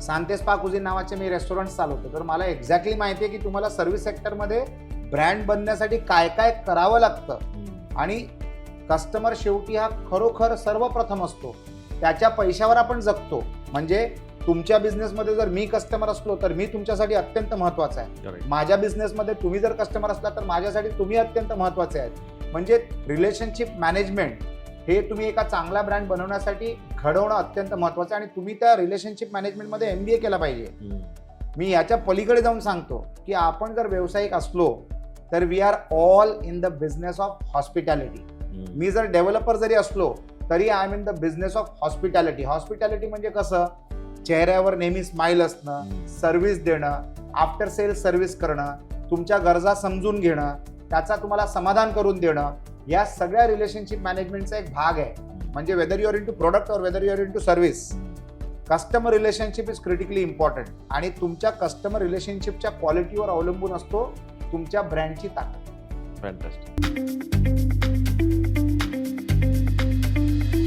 सांतेस पा कुझिन नावाचे मी रेस्टॉरंट चालवतो. तर मला एक्झॅक्टली माहिती आहे की तुम्हाला सर्व्हिस सेक्टरमध्ये ब्रँड बनण्यासाठी काय काय करावं लागतं. आणि कस्टमर शेवटी हा खरोखर सर्वप्रथम असतो. त्याच्या पैशावर आपण जगतो. म्हणजे तुमच्या बिझनेसमध्ये जर मी कस्टमर असलो तर मी तुमच्यासाठी अत्यंत महत्त्वाचा आहे. माझ्या बिझनेसमध्ये तुम्ही जर कस्टमर असला तर माझ्यासाठी तुम्ही अत्यंत महत्त्वाचे आहेत. म्हणजे रिलेशनशिप मॅनेजमेंट हे तुम्ही एका चांगला ब्रँड बनवण्यासाठी घडवणं अत्यंत महत्वाचं आहे आणि तुम्ही त्या रिलेशनशिप मॅनेजमेंटमध्ये एम बी ए केला पाहिजे. मी याच्या पलीकडे जाऊन सांगतो की आपण जर व्यावसायिक असलो तर we are all in the business of hospitality. मी जर डेव्हलपर जरी असलो तरी I am in the business of hospitality hospitality म्हणजे कसं चेहऱ्यावर नेहमी स्माईल असणं. सर्व्हिस देणं आफ्टर सेल सर्व्हिस करणं तुमच्या गरजा समजून घेणं त्याचा तुम्हाला समाधान करून देणं या सगळ्या रिलेशनशिप मॅनेजमेंटचा एक भाग आहे. म्हणजे whether you're into product और whether you're into service customer relationship is critically important आणि तुमच्या कस्टमर रिलेशनशिपच्या क्वालिटीवर अवलंबून असतो तुमच्या ब्रँडची ताकद. फॅन्टॅस्टिक